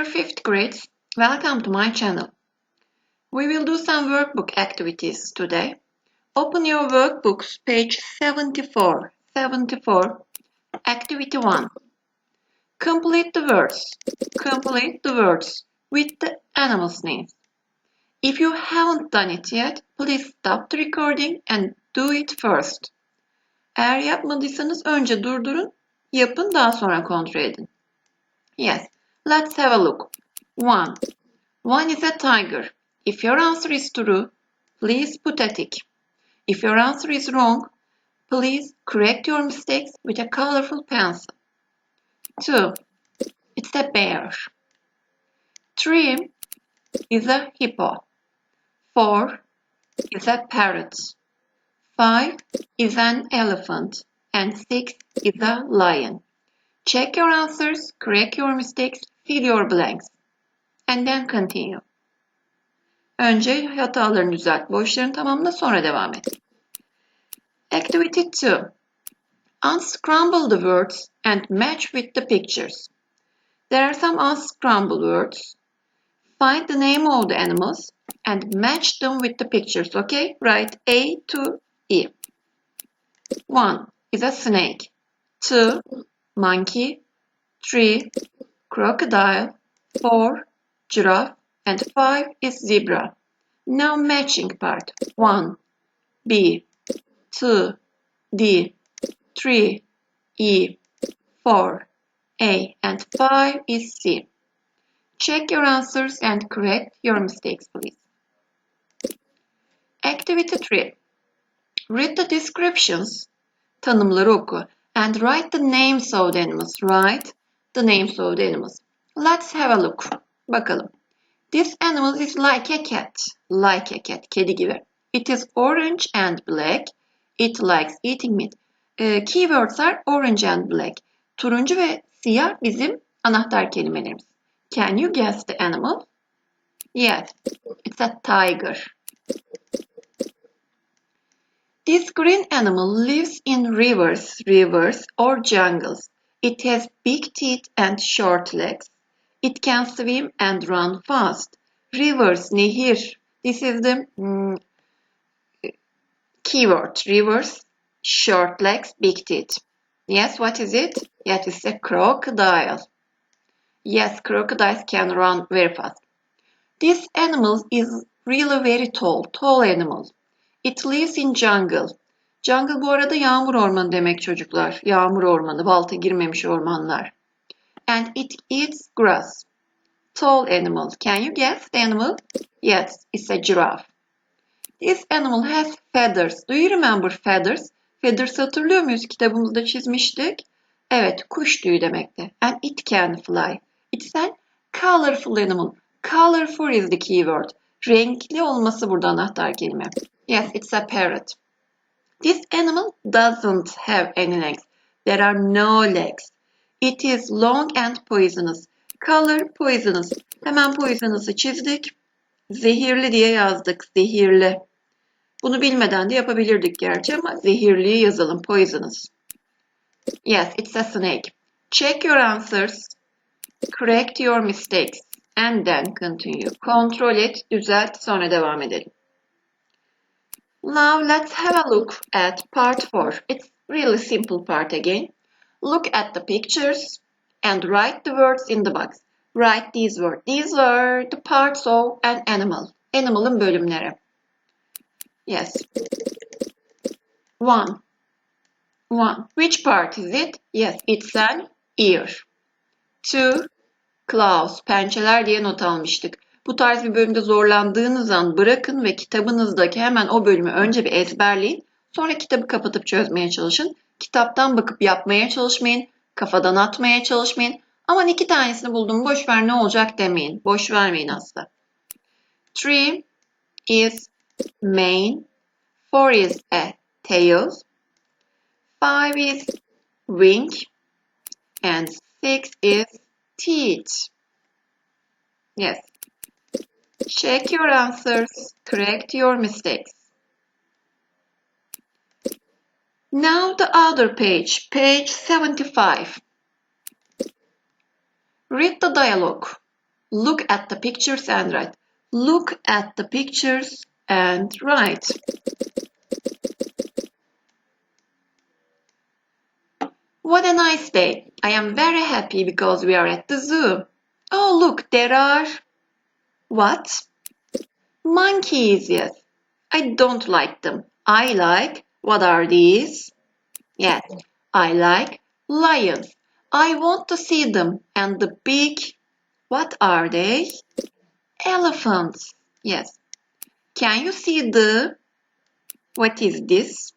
Dear 5th grades, welcome to my channel. We will do some workbook activities today. Open your workbooks, page 74. 74. Activity 1. Complete the words. Complete the words with the animals' names. If you haven't done it yet, please stop the recording and do it first. Eğer yapmadıysanız önce durdurun, yapın daha sonra kontrol edin. Yes, let's have a look. 1. One is a tiger. If your answer is true, please put a tick. If your answer is wrong, please correct your mistakes with a colorful pencil. 2. It's a bear. 3 is a hippo. 4 is a parrot. 5 is an elephant. And 6 is a lion. Check your answers, correct your mistakes, fill your blanks. And then continue. Önce hatalarını düzelt, boşlarını tamamla sonra devam et. Activity 2. Unscramble the words and match with the pictures. There are some unscrambled words. Find the name of the animals and match them with the pictures, okay? Write A to E. 1 is a snake. 2 monkey. 3 crocodile. 4 giraffe. And 5 is zebra. Now matching part. 1 B 2 D 3 E 4 A and 5 is C. Check your answers and correct your mistakes, please. Activity 3. Read the descriptions, tanımları oku, and write the names of the animals. Write the names of the animals. Let's have a look. Bakalım. This animal is like a cat. Like a cat. Kedi gibi. It is orange and black. It likes eating meat. Ee, keywords are orange and black. Turuncu ve siyah bizim anahtar kelimelerimiz. Can you guess the animal? Yes, it's a tiger. This green animal lives in rivers, rivers or jungles. It has big teeth and short legs. It can swim and run fast. Rivers, nehir. This is the mm, keyword. Rivers, short legs, big teeth. Yes, what is it? Yes, it's a crocodile. Yes, crocodiles can run very fast. This animal is really very tall, tall animal. It lives in jungle. Jungle bu arada yağmur ormanı demek çocuklar. Yağmur ormanı, balta girmemiş ormanlar. And it eats grass. Tall animal. Can you guess the animal? Yes, it's a giraffe. This animal has feathers. Do you remember feathers? Feathers hatırlıyor muyuz? Kitabımızda çizmiştik. Evet, kuş tüyü demekti. And it can fly. It's a colorful animal. Colorful is the keyword. Renkli olması burada anahtar kelime. Yes, it's a parrot. This animal doesn't have any legs. There are no legs. It is long and poisonous. Color poisonous. Hemen poisonous'ı çizdik. Zehirli diye yazdık. Zehirli. Bunu bilmeden de yapabilirdik gerçi ama zehirliyi yazalım. Poisonous. Yes, it's a snake. Check your answers. Correct your mistakes. And then continue. Kontrol et, düzelt, sonra devam edelim. Now let's have a look at part 4. It's really simple part again. Look at the pictures and write the words in the box. Write these words. These are the parts of an animal. Animal'ın bölümleri. Yes. One. One. Which part is it? Yes, it's an ear. Two. Claws. Pençeler diye not almıştık. Bu tarz bir bölümde zorlandığınız an bırakın ve kitabınızdaki hemen o bölümü önce bir ezberleyin. Sonra kitabı kapatıp çözmeye çalışın. Kitaptan bakıp yapmaya çalışmayın. Kafadan atmaya çalışmayın. Aman iki tanesini buldum boş ver ne olacak demeyin. Boş vermeyin asla. Three is mane. Four is a tail. Five is wing. And six is teeth. Yes. Check your answers. Correct your mistakes. Now the other page, page 75. Read the dialogue. Look at the pictures and write. Look at the pictures and write. What a nice day. I am very happy because we are at the zoo. Oh, look, there are. What? Monkeys, yes. I don't like them. I like. What are these? Yes, I like lions. I want to see them. And the big. What are they? Elephants. Yes. Can you see the. What is this?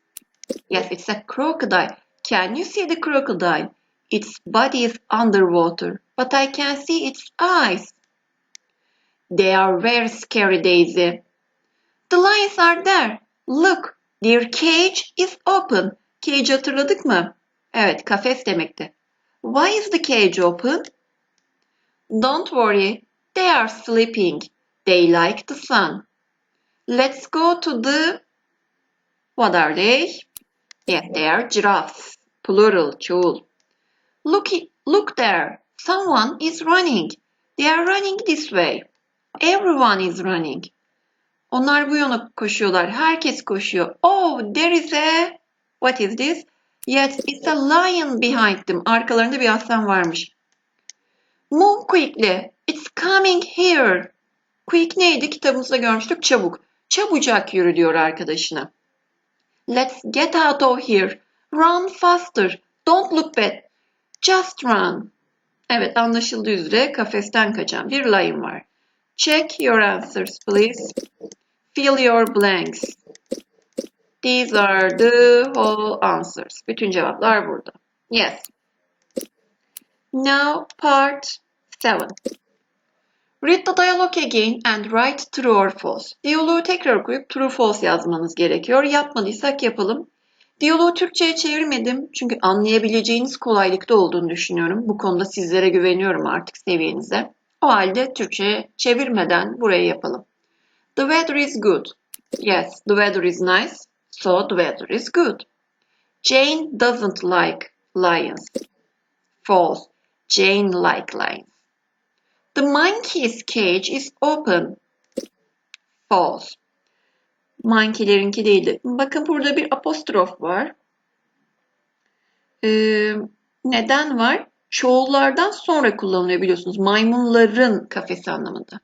Yes, it's a crocodile. Can you see the crocodile? Its body is underwater, but I can see its eyes. They are very scary, Daisy. The lions are there. Look, their cage is open. Cage hatırladık mı? Evet, kafes demekti. Why is the cage open? Don't worry, they are sleeping. They like the sun. Let's go to the... What are they? Yes, they are giraffes. Plural, çoğul. Look, look there. Someone is running. They are running this way. Everyone is running. Onlar bu yana koşuyorlar. Herkes koşuyor. Oh, there is a... What is this? Yes, it's a lion behind them. Arkalarında bir aslan varmış. Move quickly. It's coming here. Quick neydi? Kitabımızda görmüştük. Çabuk. Çabucak yürü diyor arkadaşına. Let's get out of here. Run faster. Don't look back. Just run. Evet anlaşıldığı üzere kafesten kaçan bir lion var. Check your answers please. Fill your blanks. These are the whole answers. Bütün cevaplar burada. Yes. Now part 7. Read the dialogue again and write true or false. Diyaloğu tekrar okuyup true false yazmanız gerekiyor. Yapmadıysak yapalım. Diyaloğu Türkçe'ye çevirmedim çünkü anlayabileceğiniz kolaylıkta olduğunu düşünüyorum. Bu konuda sizlere güveniyorum artık seviyenize. O halde Türkçe'ye çevirmeden burayı yapalım. The weather is good. Yes, the weather is nice. So the weather is good. Jane doesn't like lions. False. Jane like lions. The monkey's cage is open. False. Monkey'lerinki değildi. Bakın burada bir apostrof var. Ee, neden var? Çoğullardan sonra kullanılıyor biliyorsunuz. Maymunların kafesi anlamında.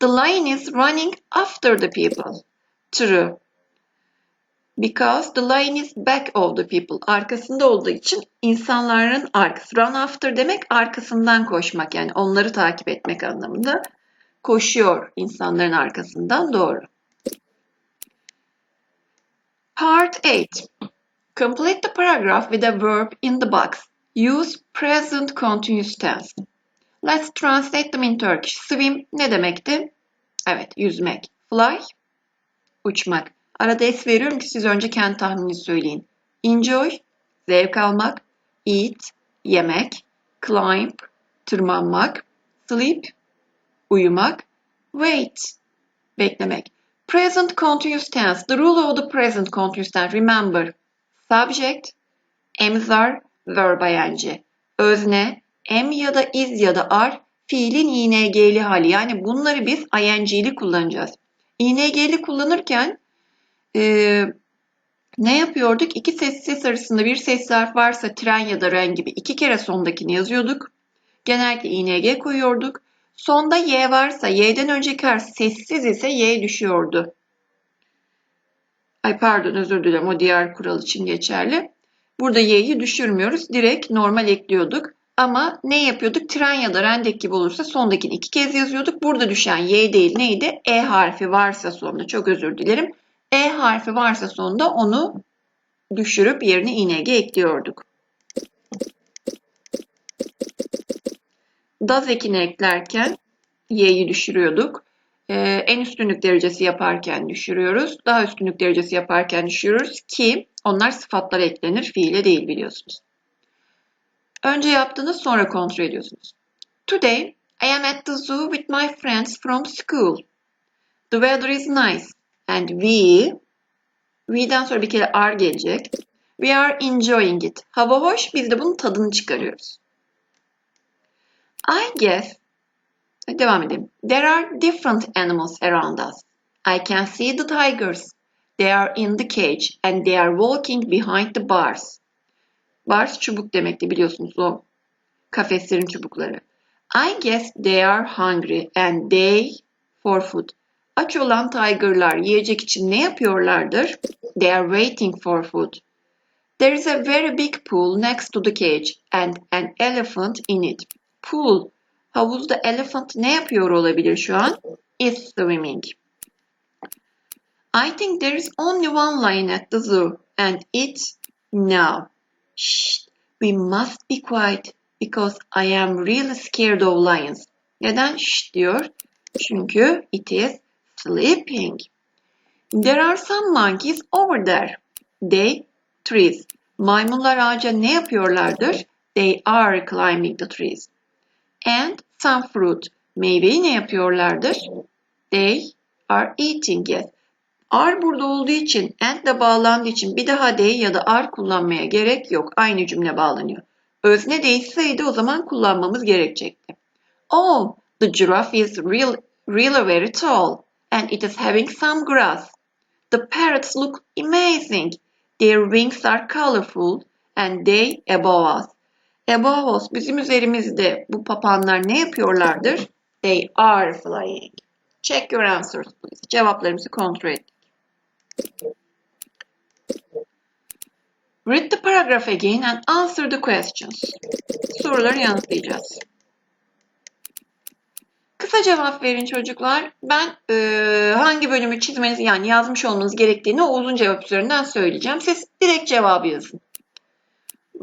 The lion is running after the people. True. Because the lion is back of the people. Arkasında olduğu için insanların arkası. Run after demek arkasından koşmak. Yani onları takip etmek anlamında. Koşuyor insanların arkasından doğru. Part 8. Complete the paragraph with a verb in the box. Use present continuous tense. Let's translate them in Turkish. Swim ne demekti? Evet, yüzmek. Fly, uçmak. Arada es veriyorum ki siz önce kendi tahminini söyleyin. Enjoy, zevk almak. Eat, yemek. Climb, tırmanmak. Sleep, uyumak. Wait, beklemek. Present continuous tense. The rule of the present continuous tense. Remember. Subject, emzar, verb ing. Özne, em ya da is ya da are fiilin ing'li hali. Yani bunları biz ing'li kullanacağız. ing'li kullanırken e, ne yapıyorduk? İki sessiz ses arasında bir ses harf varsa tren ya da ren gibi iki kere sondakini yazıyorduk. Genellikle ing koyuyorduk. Sonda y varsa y'den önceki harf sessiz ise y düşüyordu. Ay pardon özür dilerim o diğer kural için geçerli. Burada y'yi düşürmüyoruz. Direkt normal ekliyorduk. Ama ne yapıyorduk? Tren ya da rendek gibi olursa sondakini iki kez yazıyorduk. Burada düşen y değil neydi? E harfi varsa sonunda çok özür dilerim. E harfi varsa sonunda onu düşürüp yerine ing ekliyorduk. Daz ekini eklerken y'yi düşürüyorduk. Ee, en üstünlük derecesi yaparken düşürüyoruz. Daha üstünlük derecesi yaparken düşürüyoruz ki onlar sıfatlara eklenir. Fiile değil biliyorsunuz. Önce yaptığınız sonra kontrol ediyorsunuz. Today I am at the zoo with my friends from school. The weather is nice and we we'den sonra bir kere are gelecek. We are enjoying it. Hava hoş, biz de bunun tadını çıkarıyoruz. I guess Devam edelim. There are different animals around us. I can see the tigers. They are in the cage and they are walking behind the bars. Bars çubuk demekti biliyorsunuz o kafeslerin çubukları. I guess they are hungry and they for food. Aç olan tigerlar yiyecek için ne yapıyorlardır? They are waiting for food. There is a very big pool next to the cage and an elephant in it. Pool. Havuzda elephant ne yapıyor olabilir şu an? Is swimming. I think there is only one lion at the zoo and it's now. Shh, we must be quiet because I am really scared of lions. Neden şş diyor? Çünkü it is sleeping. There are some monkeys over there. They trees. Maymunlar ağaca ne yapıyorlardır? They are climbing the trees. And some fruit. Meyveyi ne yapıyorlardır? They are eating it. Are burada olduğu için, and de bağlandığı için bir daha they ya da are kullanmaya gerek yok. Aynı cümle bağlanıyor. Özne değişseydi o zaman kullanmamız gerekecekti. Oh, the giraffe is real, really very tall and it is having some grass. The parrots look amazing. Their wings are colorful and they above us. Above bizim üzerimizde bu papanlar ne yapıyorlardır? They are flying. Check your answers please. Cevaplarımızı kontrol et. Read the paragraph again and answer the questions. Soruları yanıtlayacağız. Kısa cevap verin çocuklar. Ben e, hangi bölümü çizmeniz yani yazmış olmanız gerektiğini o uzun cevap üzerinden söyleyeceğim. Siz direkt cevabı yazın.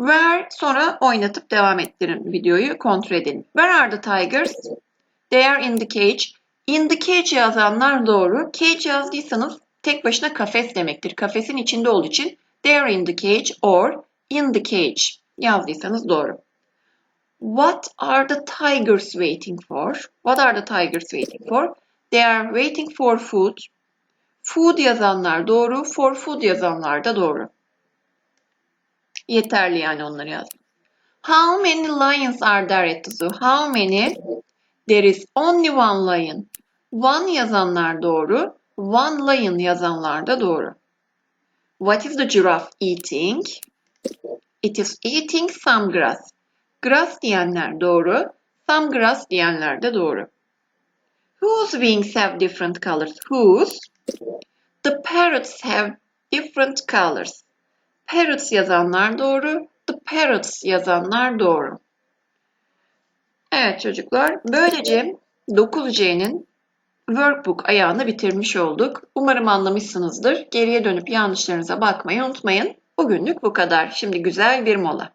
Where sonra oynatıp devam ettirin videoyu kontrol edelim. Where are the tigers? They are in the cage. In the cage yazanlar doğru. Cage yazdıysanız tek başına kafes demektir. Kafesin içinde olduğu için they are in the cage or in the cage yazdıysanız doğru. What are the tigers waiting for? What are the tigers waiting for? They are waiting for food. Food yazanlar doğru, for food yazanlar da doğru. Yeterli yani onları yazdım. How many lions are there at the zoo? How many? There is only one lion. One yazanlar doğru, one lion yazanlar da doğru. What is the giraffe eating? It is eating some grass. Grass diyenler doğru, some grass diyenler de doğru. Whose wings have different colors? Whose? The parrots have different colors. Parrots yazanlar doğru, the parrots yazanlar doğru. Evet çocuklar, böylece 9C'nin workbook ayağını bitirmiş olduk. Umarım anlamışsınızdır. Geriye dönüp yanlışlarınıza bakmayı unutmayın. Bugünlük bu kadar. Şimdi güzel bir mola.